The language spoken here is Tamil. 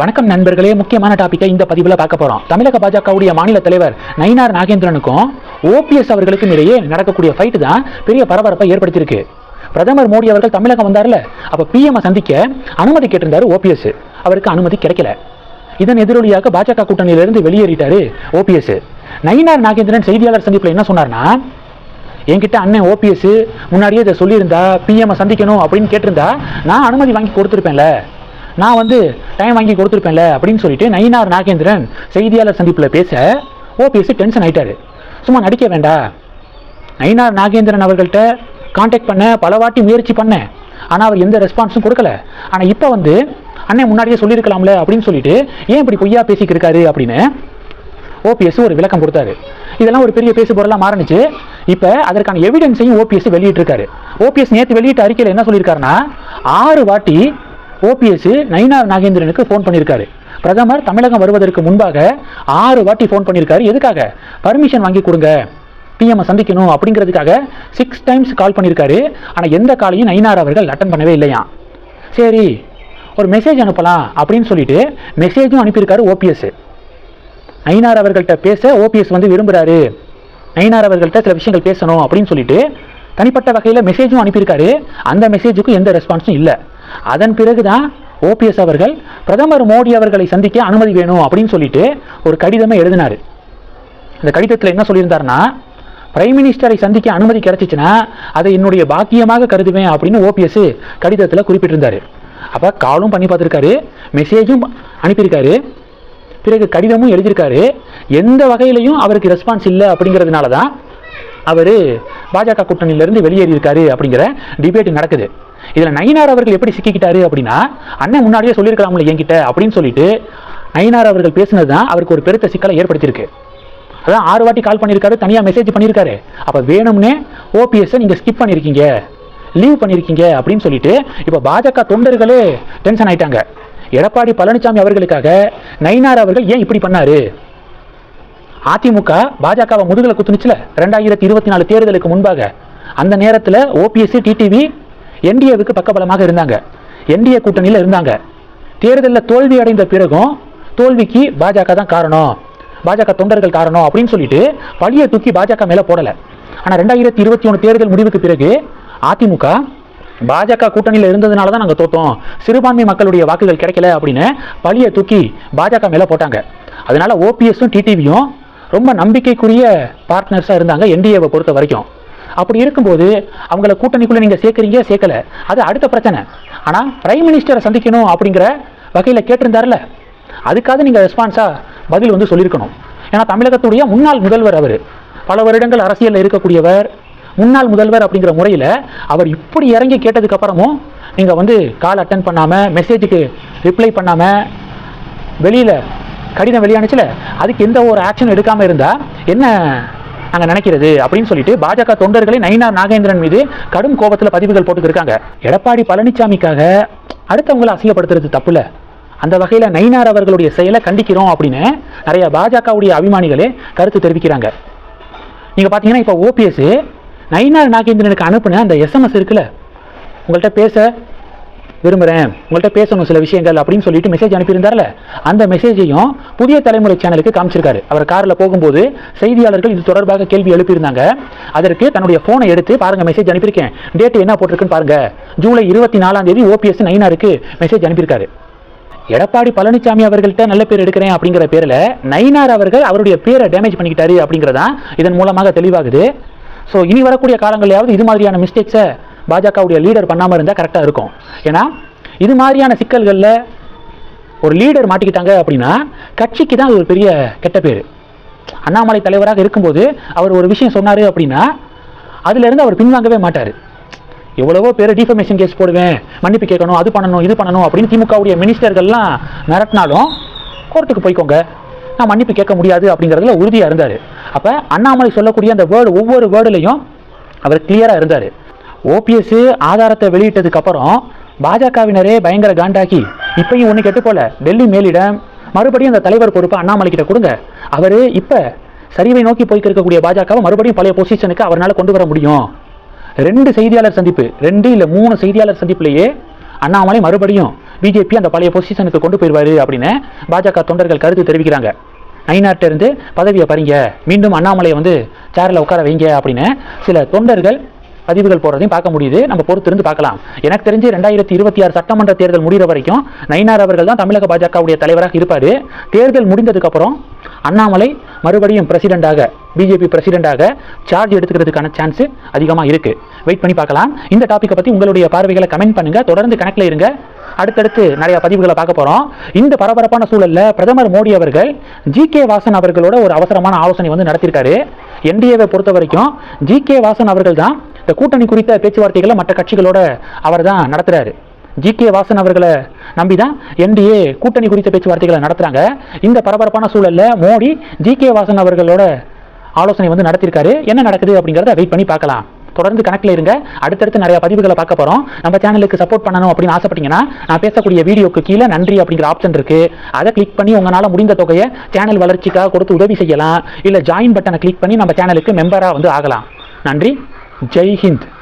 வணக்கம் நண்பர்களே. முக்கியமான டாபிக்கை இந்த பதிவில் பார்க்க போகிறோம் தமிழக பாஜகவுடைய மாநில தலைவர் நயினார் நாகேந்திரனுக்கும் ஓபிஎஸ் அவர்களுக்கும் இடையே நடக்கக்கூடிய ஃபைட்டு தான் பெரிய பரபரப்பை ஏற்படுத்தியிருக்கு. பிரதமர் மோடி அவர்கள் தமிழகம் வந்தார்ல. அப்போ பிஎம் சந்திக்க அனுமதி கேட்டிருந்தாரு ஓபிஎஸ் அவருக்கு அனுமதி கிடைக்கல. இதன் எதிரொலியாக பாஜக கூட்டணியிலிருந்து வெளியேறிட்டாரு ஓபிஎஸ் நயினார் நாகேந்திரன் செய்தியாளர் சந்திப்பில் என்ன சொன்னார்னா என்கிட்ட அண்ணன் ஓபிஎஸ் முன்னாடியே இதை சொல்லியிருந்தா பிஎம் சந்திக்கணும் அப்படின்னு கேட்டிருந்தா நான் அனுமதி வாங்கி கொடுத்துருப்பேன்ல. நான் வந்து டைம் வாங்கி கொடுத்துருப்பேன்ல அப்படின்னு சொல்லிட்டு நயினார் நாகேந்திரன் செய்தியாளர் சந்திப்பில் பேச ஓபிஎஸ் டென்ஷன் ஆயிட்டாரு. சும்மா நடிக்க வேண்டாம் நயினார் நாகேந்திரன் அவர்கள்ட்ட காண்டாக்ட் பண்ண பல வாட்டி முயற்சி பண்ணேன் ஆனால் அவர் எந்த ரெஸ்பான்ஸும் கொடுக்கல. ஆனால் இப்போ வந்து அண்ணன் முன்னாடியே சொல்லியிருக்கலாம்ல அப்படின்னு சொல்லிட்டு ஏன் இப்படி பொய்யா பேசிக்கிட்டு அப்படின்னு ஓபிஎஸ் ஒரு விளக்கம் கொடுத்தாரு. இதெல்லாம் ஒரு பெரிய பேசு பொருளாக மாறுனுச்சு. இப்போ அதற்கான எவிடன்ஸையும் ஓபிஎஸ் வெளியிட்டிருக்காரு. ஓபிஎஸ் நேற்று வெளியிட்ட அறிக்கையில் என்ன சொல்லியிருக்காருன்னா ஆறு வாட்டி ஓபிஎஸ் நயினார் நாகேந்திரனுக்கு ஃபோன் பண்ணியிருக்காரு பிரதமர் தமிழகம் வருவதற்கு முன்பாக ஆறு வாட்டி ஃபோன் பண்ணியிருக்காரு எதுக்காக? பர்மிஷன் வாங்கி கொடுங்க. பிஎம் சந்திக்கணும் அப்படிங்கிறதுக்காக சிக்ஸ் டைம்ஸ் கால் பண்ணியிருக்காரு ஆனால் எந்த காலையும் நயினார் அவர்கள் அட்டன் பண்ணவே இல்லையா சரி ஒரு மெசேஜ் அனுப்பலாம் அப்படின்னு சொல்லிட்டு மெசேஜும் அனுப்பியிருக்காரு ஓபிஎஸ் நயினார் அவர்கள்ட்ட பேச ஓபிஎஸ் வந்து விரும்புகிறாரு நயினார் அவர்கள்ட்ட சில விஷயங்கள் பேசணும் அப்படின்னு சொல்லிட்டு தனிப்பட்ட வகையில் மெசேஜும் அனுப்பியிருக்காரு. அந்த மெசேஜுக்கும் எந்த ரெஸ்பான்ஸும் இல்லை. அதன் பிறகு தான் ஓபிஎஸ் அவர்கள் பிரதமர் மோடி அவர்களை சந்திக்க அனுமதி வேணும் அப்படின்னு சொல்லிட்டு ஒரு கடிதமே எழுதினார். இந்த கடிதத்தில் என்ன சொல்லியிருந்தாருன்னா பிரைம் மினிஸ்டரை சந்திக்க அனுமதி கிடைச்சிச்சுன்னா அதை என்னுடைய பாக்கியமாக கருதுவேன் அப்படின்னு ஓபிஎஸ் கடிதத்தில் குறிப்பிட்டிருந்தாரு. அப்போ காலும் பண்ணி பார்த்துருக்காரு மெசேஜும் அனுப்பியிருக்காரு. பிறகு கடிதமும் எழுதியிருக்காரு. எந்த வகையிலையும் அவருக்கு ரெஸ்பான்ஸ் இல்லை அப்படிங்கிறதுனால தான் அவர் பாஜக கூட்டணியிலிருந்து வெளியேறியிருக்காரு அப்படிங்கிற டிபேட் நடக்குது. இதில் நயினார் அவர்கள் எப்படி சிக்கிக்கிட்டாரு அப்படின்னா அண்ணன் முன்னாடியே சொல்லியிருக்கலாம்ல என்கிட்ட அப்படின்னு சொல்லிட்டு நயினார் அவர்கள் பேசினது தான் அவருக்கு ஒரு பெருத்த சிக்கலை ஏற்படுத்தியிருக்கு. அதான் ஆறு வாட்டி கால் பண்ணியிருக்காரு தனியாக மெசேஜ் பண்ணியிருக்காரு. அப்போ வேணும்னே ஓபிஎஸ்ஸை நீங்கள் ஸ்கிப் பண்ணியிருக்கீங்க லீவ் பண்ணியிருக்கீங்க அப்படின்னு சொல்லிட்டு இப்போ பாஜக தொண்டர்களே டென்ஷன் ஆயிட்டாங்க. எடப்பாடி பழனிசாமி அவர்களுக்காக நயினார் அவர்கள் ஏன் இப்படி பண்ணாரு? அதிமுக பாஜகவை முதுகில் குத்துனுச்சுல? ரெண்டாயிரத்தி இருபத்தி நாலு தேர்தலுக்கு முன்பாக. அந்த நேரத்தில் ஓபிஎஸ்சி டிடிவி என்டிஏவுக்கு பக்கபலமாக இருந்தாங்க. என்டிஏ கூட்டணியில் இருந்தாங்க. தேர்தலில் தோல்வி அடைந்த பிறகும் தோல்விக்கு பாஜக தான் காரணம். பாஜக தொண்டர்கள் காரணம் அப்படின்னு சொல்லிட்டு பழியை தூக்கி பாஜக மேலே போடலை. ஆனால் ரெண்டாயிரத்தி இருபத்தி ஒன்று தேர்தல் முடிவுக்கு பிறகு அதிமுக பாஜக கூட்டணியில் இருந்ததுனால தான் நாங்கள் தோத்தோம். சிறுபான்மை மக்களுடைய வாக்குகள் கிடைக்கல அப்படின்னு பழியை தூக்கி பாஜக மேலே போட்டாங்க. அதனால ஓபிஎஸும் டிடிவியும் ரொம்ப நம்பிக்கைக்குரிய பார்ட்னர்ஸாக இருந்தாங்க என்டிஏவை பொறுத்த வரைக்கும். அப்படி இருக்கும்போது அவங்கள கூட்டணிக்குள்ளே நீங்கள் சேர்க்குறீங்க சேர்க்கல. அது அடுத்த பிரச்சனை. ஆனால் பிரைம் மினிஸ்டரை சந்திக்கணும் அப்படிங்கிற வகையில் கேட்டிருந்தார்ல. அதுக்காக நீங்கள் ரெஸ்பான்ஸாக பதில் வந்து சொல்லியிருக்கணும். ஏன்னா தமிழகத்துடைய முன்னாள் முதல்வர் அவர் பல வருடங்கள் அரசியலில் இருக்கக்கூடியவர் முன்னாள் முதல்வர் அப்படிங்கிற முறையில் அவர் இப்படி இறங்கி கேட்டதுக்கப்புறமும் நீங்கள் வந்து கால் அட்டன் பண்ணாமல் மெசேஜுக்கு ரிப்ளை பண்ணாமல் வெளியில் கடிதம் வெளியானுச்சுல அதுக்கு எந்த ஒரு ஆக்ஷன் எடுக்காமல் இருந்தால் என்ன நாங்கள் நினைக்கிறது அப்படின்னு சொல்லிட்டு பாஜக தொண்டர்களை நயினார் நாகேந்திரன் மீது கடும் கோபத்தில் பதிவுகள் போட்டுக்கிட்டு இருக்காங்க. எடப்பாடி பழனிசாமிக்காக அடுத்தவங்களை அசிங்கப்படுத்துறது தப்புல. அந்த வகையில் நயினார் அவர்களுடைய செயலை கண்டிக்கிறோம் அப்படின்னு நிறைய பாஜகவுடைய அபிமானிகளே கருத்து தெரிவிக்கிறாங்க. நீங்கள் பார்த்தீங்கன்னா இப்போ ஓபிஎஸ் நயினார் நாகேந்திரனுக்கு அனுப்புன அந்த எஸ்எம்எஸ் இருக்குல்ல உங்கள்கிட்ட பேச விரும்புகிறேன் உங்கள்கிட்ட பேசணும் சில விஷயங்கள் அப்படின்னு சொல்லிட்டு மெசேஜ் அனுப்பியிருந்தார்ல அந்த மெசேஜையும் புதிய தலைமுறை சேனலுக்கு காமிச்சிருக்காரு. அவர் காரில் போகும்போது செய்தியாளர்கள் இது தொடர்பாக கேள்வி எழுப்பியிருந்தாங்க. அதற்கு தன்னுடைய ஃபோனை எடுத்து பாருங்க மெசேஜ் அனுப்பியிருக்கேன். டேட் என்ன போட்டிருக்குன்னு பாருங்க. ஜூலை இருபத்தி நாலாம் தேதி ஓபிஎஸ் நைனாருக்கு மெசேஜ் அனுப்பியிருக்காரு. எடப்பாடி பழனிசாமி அவர்கள்ட்ட நல்ல பேர் எடுக்கிறேன் அப்படிங்கிற பேரில் நயினார் அவர்கள் அவருடைய பேரை டேமேஜ் பண்ணிக்கிட்டாரு அப்படிங்கிறதான் இதன் மூலமாக தெளிவாகுது. ஸோ இனி வரக்கூடிய காலங்களையாவது இது மாதிரியான மிஸ்டேக்ஸை பாஜகவுடைய லீடர் பண்ணாமல் இருந்தால் கரெக்டாக இருக்கும். ஏன்னா இது மாதிரியான சிக்கல்களில் ஒரு லீடர் மாட்டிக்கிட்டாங்க அப்படின்னா கட்சிக்கு தான் அது ஒரு பெரிய கெட்ட பேர். அண்ணாமலை தலைவராக இருக்கும்போது அவர் ஒரு விஷயம் சொன்னார் அப்படின்னா அதிலிருந்து அவர் பின்வாங்கவே மாட்டார். எவ்வளவோ பேர் டிஃபர்மேஷன் கேஸ் போடுவேன் மன்னிப்பு கேட்கணும் அது பண்ணணும் இது பண்ணணும் அப்படின்னு திமுகவுடைய மினிஸ்டர்கள்லாம் மிரட்டினாலும் கோர்ட்டுக்கு போய்க்கோங்க. நான் மன்னிப்பு கேட்க முடியாது அப்படிங்கிறதுல உறுதியாக இருந்தார். அப்போ அண்ணாமலை சொல்லக்கூடிய அந்த வேர்டு ஒவ்வொரு வேர்டுலையும் அவர் கிளியராக இருந்தார். ஓபிஎஸ் ஆதாரத்தை வெளியிட்டதுக்கு அப்புறம் பாஜகவினரே பயங்கர காண்டாக்கி இப்பயும் ஒன்று கெட்டு போல டெல்லி மேலிடம் மறுபடியும் அந்த தலைவர் பொறுப்பை அண்ணாமலை கிட்ட கொடுங்க. அவர் இப்போ சரிவை நோக்கி போய்க்கு இருக்கக்கூடிய பாஜகவை மறுபடியும் பழைய பொசிஷனுக்கு அவரால் கொண்டு வர முடியும். ரெண்டு செய்தியாளர் சந்திப்பு ரெண்டு இல்லை மூணு செய்தியாளர் சந்திப்புலேயே அண்ணாமலை மறுபடியும் பிஜேபி அந்த பழைய பொசிஷனுக்கு கொண்டு போயிடுவாரு அப்படின்னு பாஜக தொண்டர்கள் கருத்து தெரிவிக்கிறாங்க. நைனாட்ட பதவியை பறிங்க மீண்டும் அண்ணாமலையை வந்து சேரில் உட்கார வைங்க அப்படின்னு சில தொண்டர்கள் பதிவுகள் போடுறதையும் பார்க்க முடியுது. நம்ம பொறுத்திருந்து பார்க்கலாம். எனக்கு தெரிஞ்சு ரெண்டாயிரத்தி இருபத்தி ஆறு சட்டமன்ற தேர்தல் முடிகிற வரைக்கும் நயினார் அவர்கள் தான் தமிழக பாஜகவுடைய தலைவராக இருப்பார். தேர்தல் முடிந்ததுக்கப்புறம் அண்ணாமலை மறுபடியும் பிரசிடெண்டாக பிஜேபி பிரசிடெண்டாக சார்ஜ் எடுத்துக்கிறதுக்கான சான்ஸ் அதிகமாக இருக்கு. வெயிட் பண்ணி பார்க்கலாம். இந்த டாப்பிக்கை பற்றி உங்களுடைய பார்வைகளை கமெண்ட் பண்ணுங்க. தொடர்ந்து கணக்கில் இருங்க. அடுத்தடுத்து நிறைய பதிவுகளை பார்க்க போறோம். இந்த பரபரப்பான சூழலில் பிரதமர் மோடி அவர்கள் ஜி கே வாசன் அவர்களோட ஒரு அவசரமான ஆலோசனை வந்து நடத்தியிருக்காரு என்டிஏவை பொறுத்த வரைக்கும் ஜி கே வாசன் அவர்கள் தான் இந்த கூட்டணி குறித்த பேச்சுவார்த்தைகளை மற்ற கட்சிகளோட அவர் தான் நடத்துறாரு. ஜி கே வாசன் அவர்களை நம்பி தான் என்டிஏ கூட்டணி குறித்த பேச்சுவார்த்தைகளை நடத்துறாங்க. இந்த பரபரப்பான சூழல்ல மோடி ஜி கே வாசன் அவர்களோட ஆலோசனை வந்து நடத்தியிருக்காரு என்ன நடக்குது அப்படிங்கிறத வெயிட் பண்ணி பார்க்கலாம். தொடர்ந்து கணக்கில் இருங்க. அடுத்தடுத்து நிறைய பதிவுகளை பார்க்க போகிறோம் நம்ம சேனலுக்கு சப்போர்ட் பண்ணணும் அப்படின்னு ஆசைப்பட்டீங்கன்னா நான் பேசக்கூடிய வீடியோக்கு கீழே நன்றி அப்படிங்கிற ஆப்ஷன் இருக்குது அதை கிளிக் பண்ணி உங்களால் முடிந்த தொகையை சேனல் வளர்ச்சிக்காக கொடுத்து உதவி செய்யலாம். இல்லை ஜாயின் பட்டனை கிளிக் பண்ணி நம்ம சேனலுக்கு மெம்பராக வந்து ஆகலாம். நன்றி. Jai Hind.